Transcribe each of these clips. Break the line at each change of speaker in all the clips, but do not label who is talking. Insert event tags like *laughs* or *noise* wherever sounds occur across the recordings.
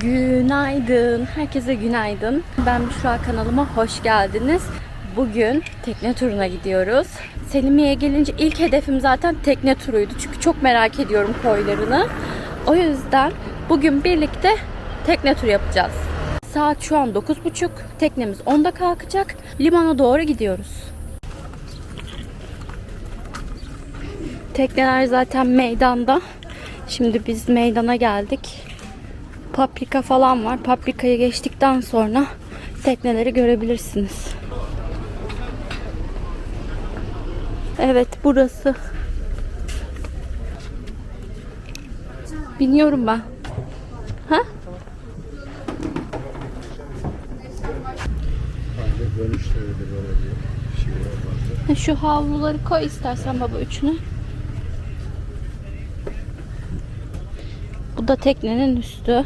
Günaydın. Herkese günaydın. Ben Büşra kanalıma hoş geldiniz. Bugün tekne turuna gidiyoruz. Selimiye'ye gelince ilk hedefim zaten tekne turuydu. Çünkü çok merak ediyorum koylarını. O yüzden bugün birlikte tekne turu yapacağız. Saat şu an 9.30. Teknemiz 10'da kalkacak. Limana doğru gidiyoruz. Tekneler zaten meydanda. Şimdi biz meydana geldik. Paprika falan var. Paprikayı geçtikten sonra tekneleri görebilirsiniz. Evet burası. Biniyorum ben. Ha? Ha, Şu havluları koy istersen baba üçünü. Bu da teknenin üstü.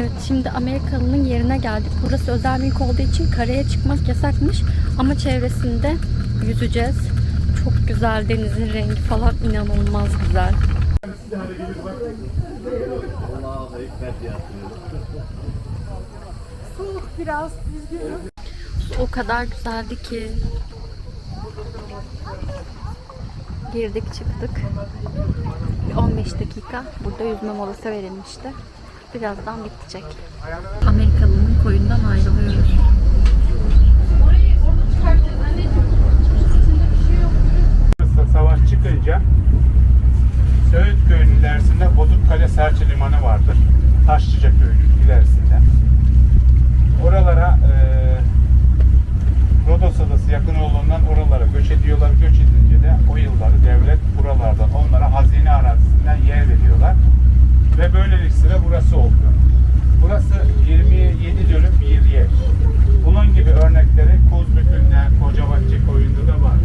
Evet şimdi Amerikalı'nın yerine geldik. Burası özel mülk olduğu için karaya çıkmak yasakmış. Ama çevresinde yüzeceğiz. Çok güzel denizin rengi falan inanılmaz güzel. Su o kadar güzeldi ki. Girdik çıktık. Bir 15 dakika burada yüzme molası verilmişti. Birazdan bitecek. Amerikalı'nın koyundan ayrılıyoruz.
Savaş çıkınca Söğüt Köyü'nün ilerisinde Bozukkale Serçe Limanı vardır. Taşlıca Köyü'nün ilerisinde. Oralara eee Rodos Adası yakın olduğundan oralara göç ediyorlar. Göç edince de o yılları devlet buralardan onlara hazine arazisinden yer veriyorlar. Ve böylelikle burası oluyor. Burası 27 dönüm bir yer. Bunun gibi örnekleri Kuzbükü'nde, Kocabahçe koyunda da var.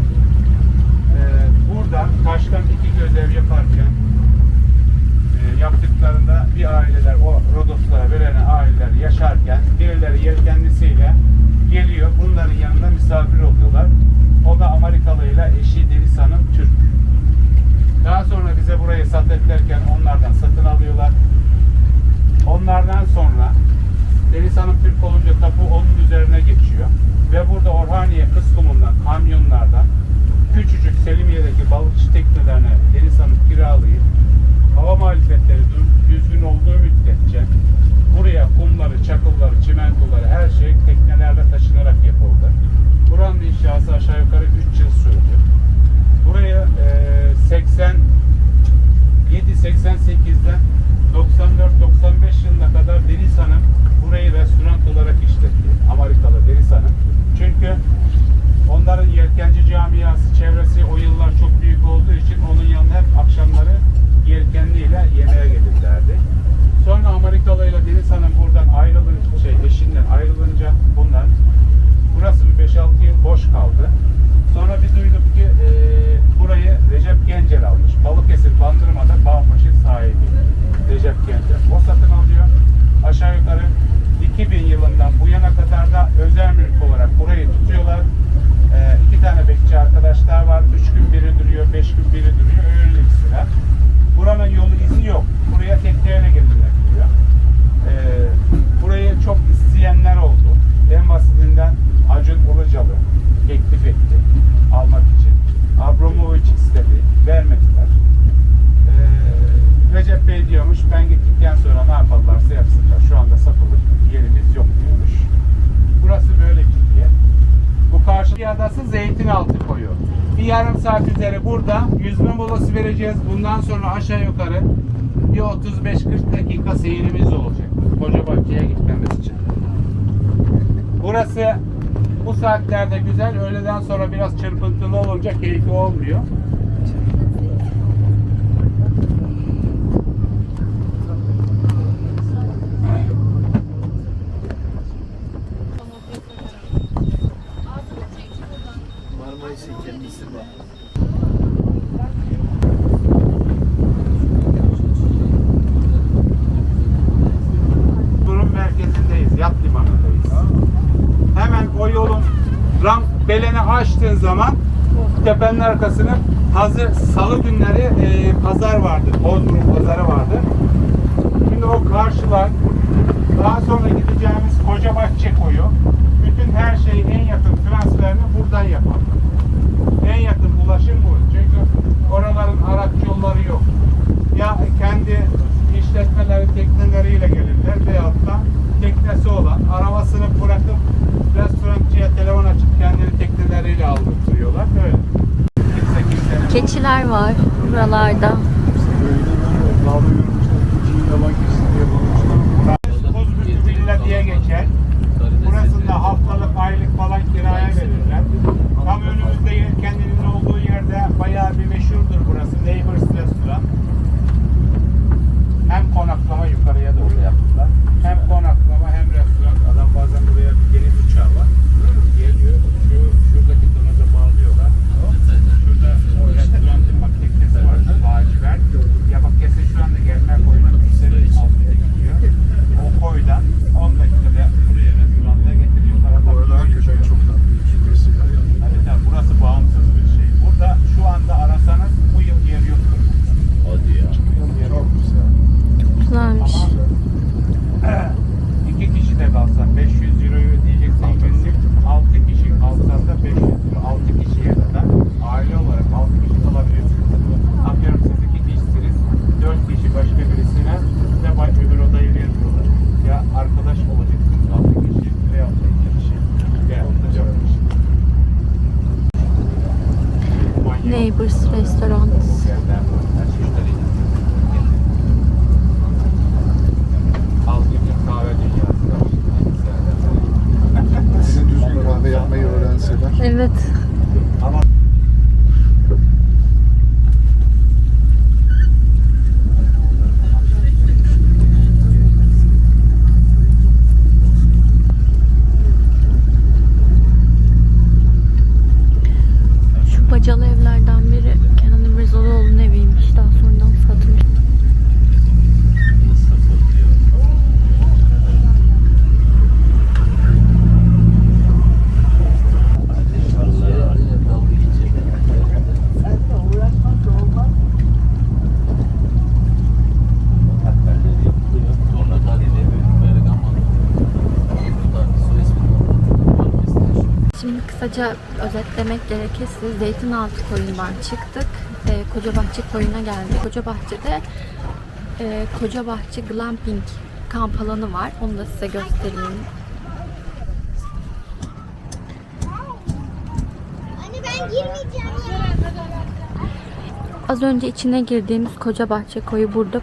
Zeytinaltı koyu. Bir yarım saat üzeri burada yüzme molası vereceğiz. Bundan sonra aşağı yukarı bir 35-40 dakika seyrimiz olacak. Koca Bahçe'ye gitmemiz için. Burası Bu saatlerde güzel, öğleden sonra biraz çırpıntılı olunca keyifli olmuyor. Tepenin arkasını hazır salı günleri e, pazar vardı. Bodrum pazarı vardı. Şimdi o karşılar daha sonra gideceğimiz Kocabahçe koyu bütün her şeyi en yakın transferini buradan yapalım. En yakın ulaşım bu. Çünkü oraların araç yolları yok. Ya kendi işletmeleri tekneleriyle gelirler veyahut da teknesi olan arabasını
Keçiler var buralarda. Kısaca özetlemek gerekirse Zeytinaltı koyundan çıktık. Ee, Kocabahçe koyuna geldik. Kocabahçe'de e, Kocabahçe Glamping kamp alanı var. Onu da size göstereyim.
Anne ben girmeyeceğim.
Az önce içine girdiğimiz Kocabahçe koyu burada.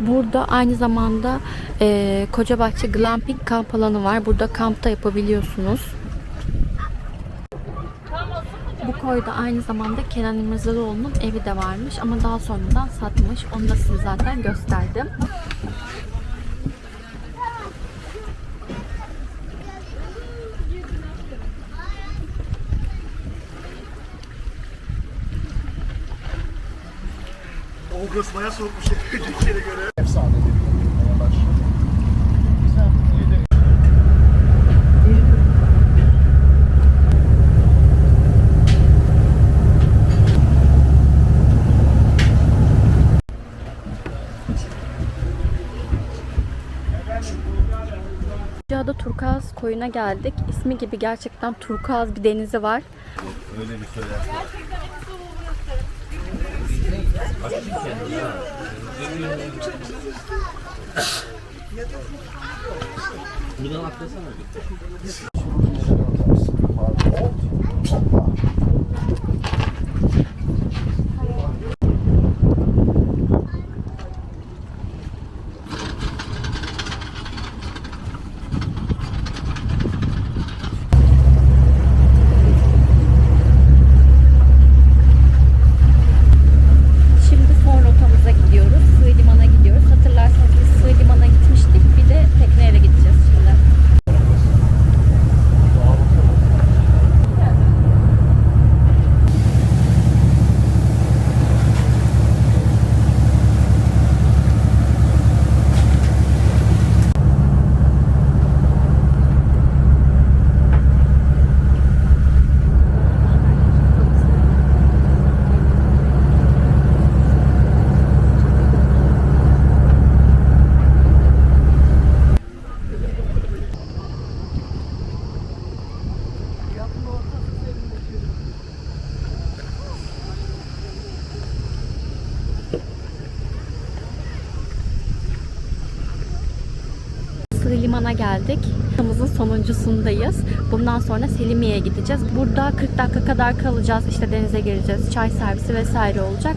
Burada aynı zamanda e, Kocabahçe Glamping kamp alanı var. Burada kampta yapabiliyorsunuz. Bu koyda aynı zamanda Kenan İmirzalıoğlu'nun evi de varmış ama daha sonradan satmış. Onu da size zaten gösterdim.
Burası bayağı soğukmuş. *laughs* Önceki yere göre. Efsane
koyuna geldik. İsmi gibi gerçekten turkuaz bir denizi var.
Öyle bir söylenti. Buradan.
Geldik. Rotamızın sonuncusundayız. Bundan sonra Selimiye'ye gideceğiz. Burada 40 dakika kadar kalacağız. İşte denize gireceğiz. Çay servisi vesaire olacak.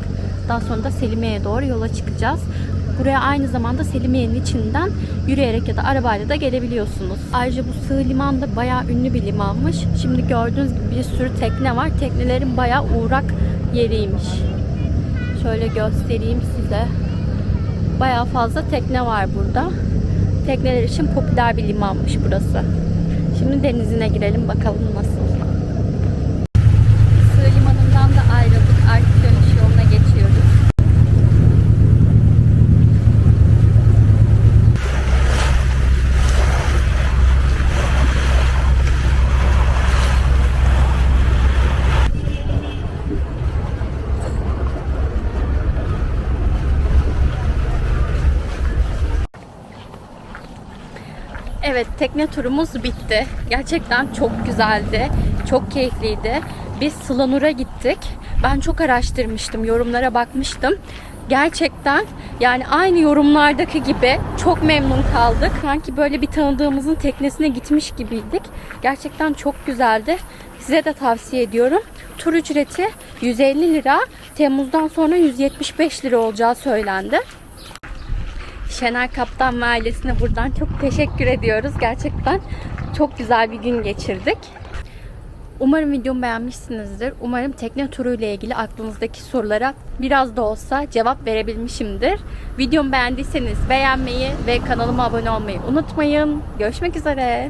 Daha sonra da Selimiye'ye doğru yola çıkacağız. Buraya aynı zamanda Selimiye'nin içinden yürüyerek ya da arabayla da gelebiliyorsunuz. Ayrıca bu sığ liman da bayağı ünlü bir limanmış. Şimdi gördüğünüz gibi bir sürü tekne var. Teknelerin bayağı uğrak yeriymiş. Şöyle göstereyim size. Bayağı fazla tekne var burada. Tekneler için popüler bir limanmış burası. Şimdi denizine girelim bakalım nasıl. Evet tekne turumuz bitti. Gerçekten çok güzeldi. Çok keyifliydi. Biz Sılanur'a gittik. Ben çok araştırmıştım. Yorumlara bakmıştım. Gerçekten yani aynı yorumlardaki gibi çok memnun kaldık. Sanki böyle bir tanıdığımızın teknesine gitmiş gibiydik. Gerçekten çok güzeldi. Size de tavsiye ediyorum. Tur ücreti 150 lira. Temmuz'dan sonra 175 lira olacağı söylendi. Şener Kaptan ve ailesine buradan çok teşekkür ediyoruz. Gerçekten çok güzel bir gün geçirdik. Umarım videomu beğenmişsinizdir. Umarım tekne turu ile ilgili aklınızdaki sorulara biraz da olsa cevap verebilmişimdir. Videomu beğendiyseniz beğenmeyi ve kanalıma abone olmayı unutmayın. Görüşmek üzere.